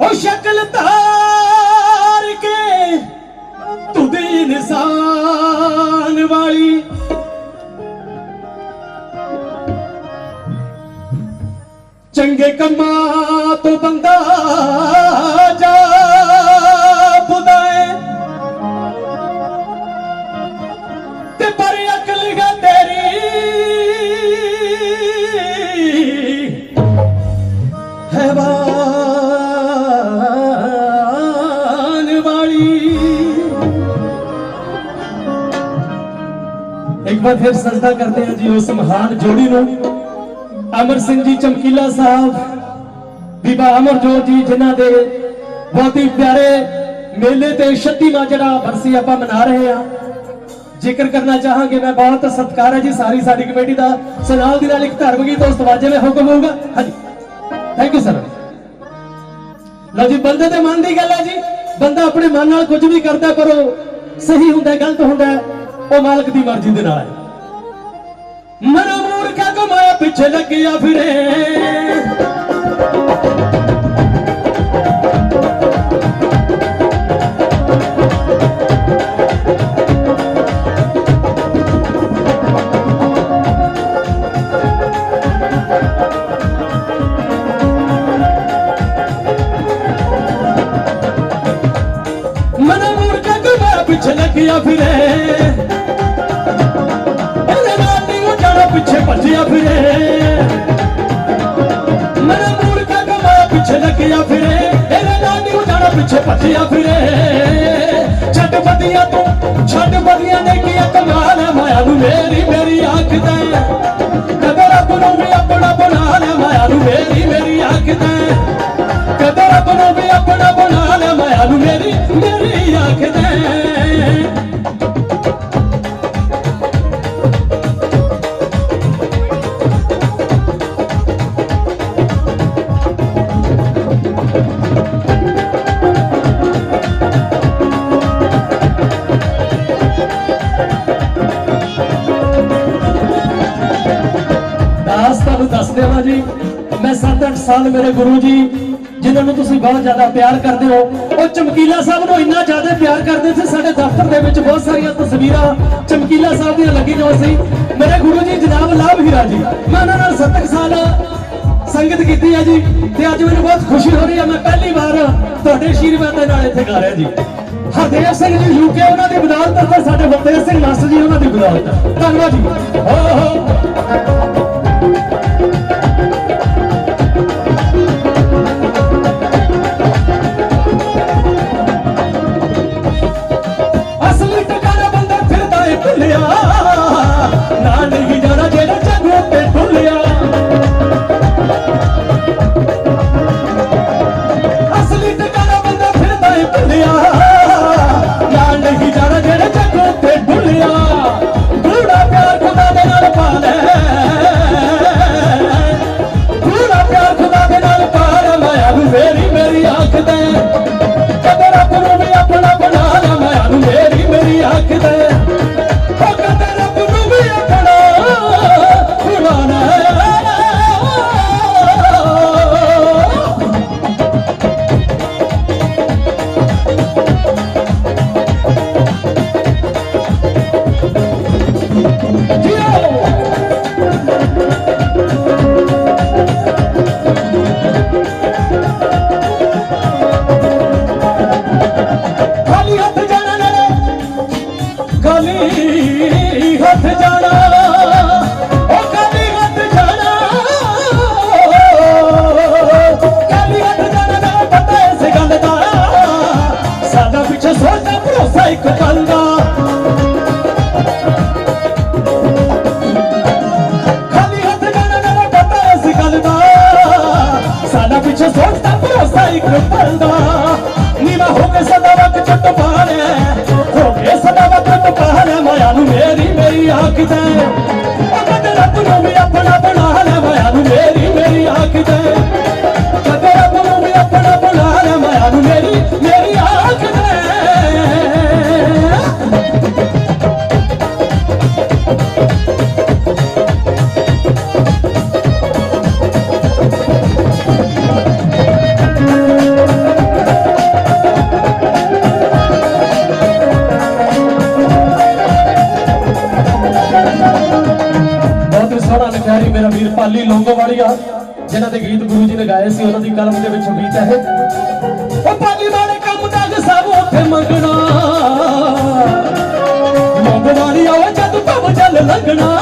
ਉਹ ਸ਼ਕਲ ਧਾਰ ਕੇ ਤੁਦੀ ਇਨਸਾਨ ਵਾਲੀ। ਚੰਗੇ ਕੰਮਾਂ ਤੋਂ ਬੰਦਾ ਜਾ ਬੁਦਾਏ ਤੇ ਪਰ ਅਕਲ ਗਾ ਤੇਰੀ। ਹੈਵਾਨ ਇੱਕ ਫਿਰ ਸਜਦਾ ਕਰਦੇ ਹਾਂ ਜੀ ਉਸ ਮਹਾਨ ਜੋੜੀ ਨੂੰ। ਅਮਰ ਸਿੰਘ ਜੀ, ਚਮਕੀਲਾ ਸਾਹਿਬ, ਬੀਬਾ ਅਮਰਜੋਤ ਜੀ, ਜਿਨ੍ਹਾਂ ਦੇ ਬਹੁਤ ਹੀ ਪਿਆਰੇ ਮੇਲੇ ਤੇ 36ਵਾਂ ਜਿਹੜਾ ਬਰਸੀ ਆਪਾਂ ਮਨਾ ਰਹੇ ਆ ਜ਼ਿਕਰ ਕਰਨਾ ਚਾਹਾਂਗੇ, ਮੈਂ ਬਹੁਤ ਸਤਿਕਾਰ ਹੈ ਜੀ ਸਾਰੀ ਸਾਡੀ ਕਮੇਟੀ ਦਾ। ਸੋ ਨਾਲ ਦੀ ਨਾਲ ਇੱਕ ਧਾਰਮਿਕ ਗੀਤ ਉਸ ਤਵਾਜੇ ਵਿੱਚ ਹੁਕਮ ਹੋਊਗਾ। ਹਾਂਜੀ। ਥੈਂਕ ਯੂ ਸਰ ਲਓ ਜੀ, ਬੰਦੇ ਦੇ ਮਨ ਦੀ ਗੱਲ ਹੈ ਜੀ। ਬੰਦਾ ਆਪਣੇ ਮਨ ਨਾਲ ਕੁਝ ਵੀ ਕਰਦਾ ਪਰ ਉਹ ਸਹੀ ਹੁੰਦਾ, ਗਲਤ ਹੁੰਦਾ, ਉਹ ਮਾਲਕ ਦੀ ਮਰਜ਼ੀ ਦੇ ਨਾਲ ਹੈ। ਮਨ ਮੂਰਖਾ ਕਮਾਇਆ ਪਿੱਛੇ ਲੱਗਿਆ ਫਿਰੇ। ਮਨ ਮੂਰਖਾ ਕਮਾਇਆ ਪਿੱਛੇ ਲੱਗਿਆ ਫਿਰੇ। ਪਿੱਛੇ ਫਿਰੇ। ਮੇਰਾ ਮੂਰਖਾ ਕਮਾਇਆ ਪਿੱਛੇ ਲੱਗਿਆ ਫਿਰੇ। ਇਹਦਾ ਨਾਂ ਨਹੀਂ ਉਹ ਜਾਣਾ, ਪਿੱਛੇ ਭੱਜਿਆ ਫਿਰੇ। ਛੱਡ ਬਦੀਆਂ ਤੂੰ, ਛੱਡ ਬਦੀਆਂ ਨੇ ਕੀ ਕਮਾਲ ਮਾਇਆ ਨੂੰ। ਮੇਰੀ ਮੇਰੀ ਆਖਦਾ ਕਦੇ 7-8 ਸਾਲ ਮੇਰੇ ਗੁਰੂ ਜੀ, ਜਿਨ੍ਹਾਂ ਨੂੰ ਤੁਸੀਂ ਬਹੁਤ ਜ਼ਿਆਦਾ ਪਿਆਰ ਕਰਦੇ ਹੋ, ਉਹ ਚਮਕੀਲਾ ਸਾਹਿਬ ਨੂੰ ਇੰਨਾ ਜ਼ਿਆਦਾ ਪਿਆਰ ਕਰਦੇ ਸੀ, ਸਾਡੇ ਦਫ਼ਤਰ ਦੇ ਵਿੱਚ ਬਹੁਤ ਸਾਰੀਆਂ ਤਸਵੀਰਾਂ ਚਮਕੀਲਾ ਸਾਹਿਬ ਦੀਆਂ ਲੱਗੀਆਂ ਸੀ। ਮੇਰੇ ਗੁਰੂ ਜੀ, ਜਨਾਬ ਲਾਭ ਹੀਰਾ ਜੀ, ਮੈਂ ਉਹਨਾਂ ਨਾਲ 7 ਸਾਲ ਸੰਗਤ ਕੀਤੀ ਹੈ ਜੀ, ਤੇ ਅੱਜ ਮੈਨੂੰ ਬਹੁਤ ਖੁਸ਼ੀ ਹੋ ਰਹੀ ਹੈ, ਮੈਂ ਪਹਿਲੀ ਵਾਰ ਤੁਹਾਡੇ ਆਸ਼ੀਰਵਾਦ ਦੇ ਨਾਲ ਇੱਥੇ ਗਾ ਰਿਹਾ ਜੀ। ਹਰਦੇਵ ਸਿੰਘ ਜੀ ਯੂਕੇ ਉਹਨਾਂ ਦੀ ਬਦੌਲਤ ਤੇ ਸਾਡੇ ਬਲਦੇਵ ਸਿੰਘ ਮਾਸਟਰ ਜੀ ਉਹਨਾਂ ਦੀ ਬਦੌਲਤ ਧੰਨਵਾਦ ਜੀ। ਹੋ ਹੋ ਮੇਰੀ ਅੱਖ ਆ। ਜਿਨ੍ਹਾਂ ਦੇ ਗੀਤ ਗੁਰੂ ਜੀ ਨੇ ਗਾਏ ਸੀ, ਉਹਨਾਂ ਦੀ ਕਲਮ ਦੇ ਵਿੱਚ ਗੀਤ ਹੈ। ਉਹ ਪਾਲੀ ਵਾਲੇ ਕੰਮ ਦਾ ਸਭ ਉੱਥੇ ਮੰਗਣਾ। ਮੰਗਵਾਰੀ ਆਵੇ ਜਦ ਭਵ ਜਲ ਲੰਘਣਾ।